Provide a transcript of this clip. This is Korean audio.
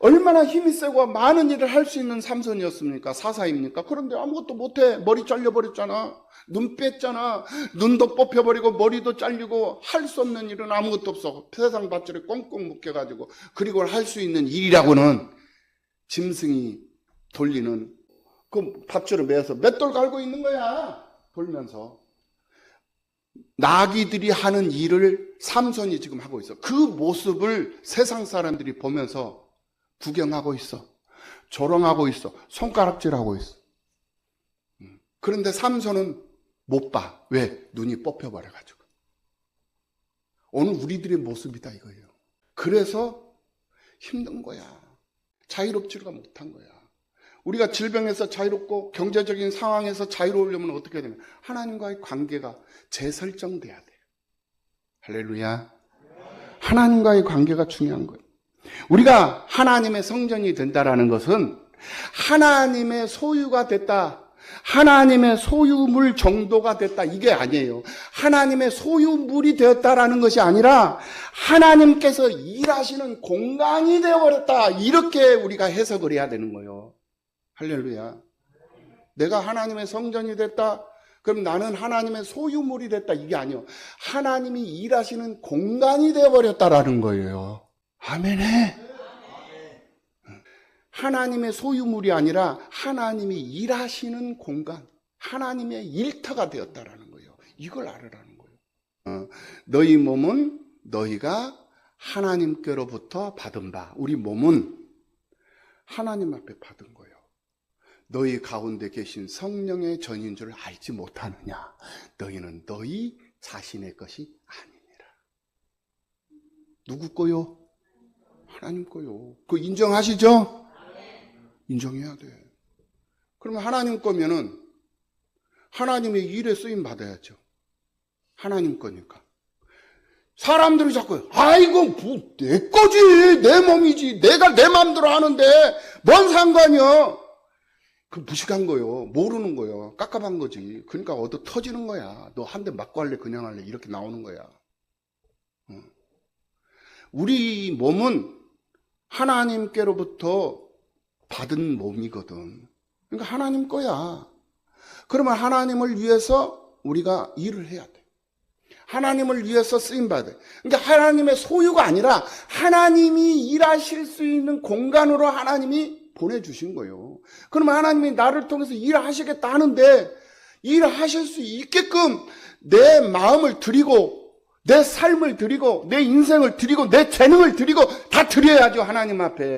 얼마나 힘이 세고 많은 일을 할 수 있는 삼손이었습니까? 사사입니까? 그런데 아무것도 못해. 머리 잘려버렸잖아. 눈 뺐잖아. 눈도 뽑혀버리고 머리도 잘리고 할 수 없는 일은 아무것도 없어. 세상 밧줄에 꽁꽁 묶여가지고 그리고 할 수 있는 일이라고는 짐승이 돌리는 그 밧줄을 매서 맷돌 갈고 있는 거야. 돌면서. 나귀들이 하는 일을 삼손이 지금 하고 있어. 그 모습을 세상 사람들이 보면서 구경하고 있어. 조롱하고 있어. 손가락질하고 있어. 음. 그런데 삼손은 못 봐. 왜? 눈이 뽑혀버려가지고. 오늘 우리들의 모습이다 이거예요. 그래서 힘든 거야. 자유롭지가 못한 거야. 우리가 질병에서 자유롭고 경제적인 상황에서 자유로우려면 어떻게 되면 하나님과의 관계가 재설정돼야 돼. 할렐루야. 하나님과의 관계가 중요한 거예요. 우리가 하나님의 성전이 된다라는 것은 하나님의 소유가 됐다. 하나님의 소유물 정도가 됐다. 이게 아니에요. 하나님의 소유물이 되었다라는 것이 아니라 하나님께서 일하시는 공간이 되어버렸다. 이렇게 우리가 해석을 해야 되는 거예요. 할렐루야. 내가 하나님의 성전이 됐다. 그럼 나는 하나님의 소유물이 됐다. 이게 아니요. 하나님이 일하시는 공간이 되어버렸다라는 거예요. 아멘해. 하나님의 소유물이 아니라 하나님이 일하시는 공간, 하나님의 일터가 되었다라는 거예요. 이걸 알으라는 거예요. 어, 너희 몸은 너희가 하나님께로부터 받은 바, 우리 몸은 하나님 앞에 받은 거예요. 너희 가운데 계신 성령의 전인 줄 알지 못하느냐? 너희는 너희 자신의 것이 아니니라. 누구 거요? 하나님 거요. 그 인정하시죠? 인정해야 돼. 그러면 하나님 거면은 하나님의 일에 쓰임 받아야죠. 하나님 거니까. 사람들이 자꾸 아이고 뭐, 내 거지 내 몸이지 내가 내 마음대로 하는데 뭔 상관이야 그 무식한 거요 모르는 거요 깝깝한 거지 그러니까 얻어 터지는 거야 너 한 대 맞고 할래 그냥 할래 이렇게 나오는 거야 어. 우리 몸은 하나님께로부터 받은 몸이거든 그러니까 하나님 거야 그러면 하나님을 위해서 우리가 일을 해야 돼 하나님을 위해서 쓰임 받아. 그러니까 하나님의 소유가 아니라 하나님이 일하실 수 있는 공간으로 하나님이 보내주신 거예요. 그러면 하나님이 나를 통해서 일하시겠다 하는데 일하실 수 있게끔 내 마음을 드리고 내 삶을 드리고 내 인생을 드리고 내 재능을 드리고 다 드려야죠 하나님 앞에.